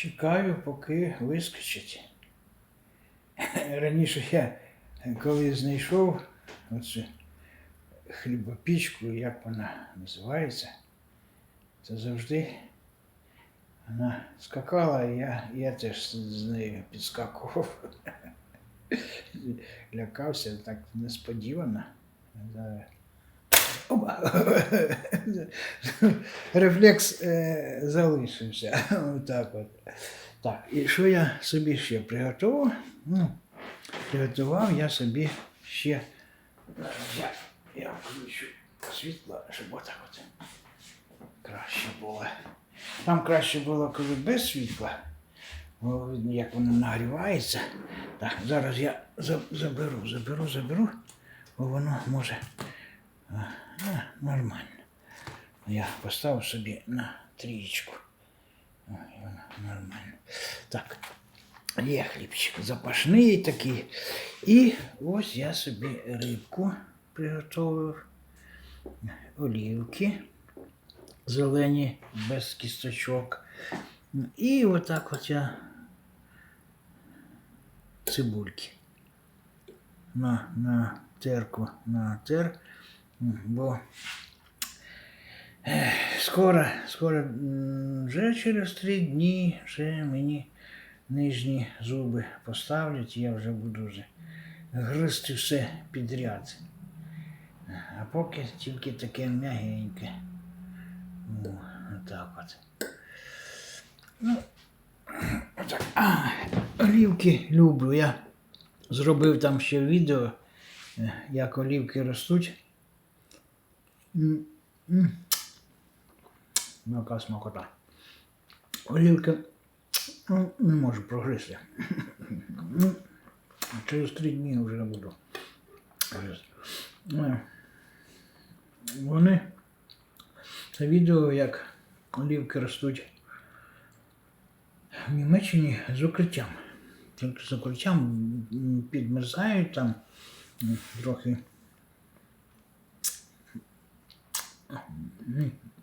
чекаю, поки вискочить. Раніше я, коли знайшов оцю хлібопічку, як вона називається, це завжди вона скакала, і я, я теж з нею підскакував. Лякався так несподівано. Рефлекс е, залишився. Отак от. Так, і що я собі ще приготував? Ну, приготував я собі ще. Я, я включу світло, щоб отак от краще було. Там краще було, коли без світла. Видно, як воно нагрівається. Так, зараз я заберу, заберу, заберу, бо воно може. Нормально. Я поставив собі на трієчку. Нормально. Так. Є хлібчик запашний такий. І ось я собі рибку приготував. Олівки зелені, без кісточок. І отак от я цибульки. На, на терку, на тер. Бо скоро, скоро, вже через три дні вже мені нижні зуби поставлять, я вже буду вже гризти все підряд. А поки тільки таке м'ягеньке. Ну, отак от. Ну, отак. А, олівки люблю. Я зробив там ще відео, е, як олівки ростуть. М, м. Ну, Яка смакота. Олівки ну, не можу прогризти. Через три дні вже не буду. Ну, Вони це відео, як олівки ростуть в Німеччині з укриттям. Тільки з укриттям підмерзають там трохи. М,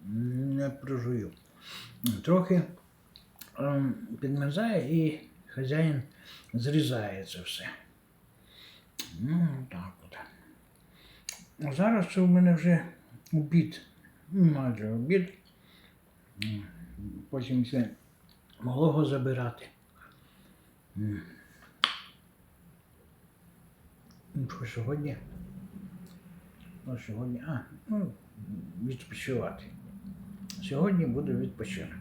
Не прожую. Трохи ем, підмерзає і хазяїн зрізає це все. Ну, так от. Зараз це у мене вже обід. Майже обід. Потім ще малого забирати. Ну, що сьогодні? Ну, сьогодні. А, ну, відпочивати. Сьогодні буду відпочинок.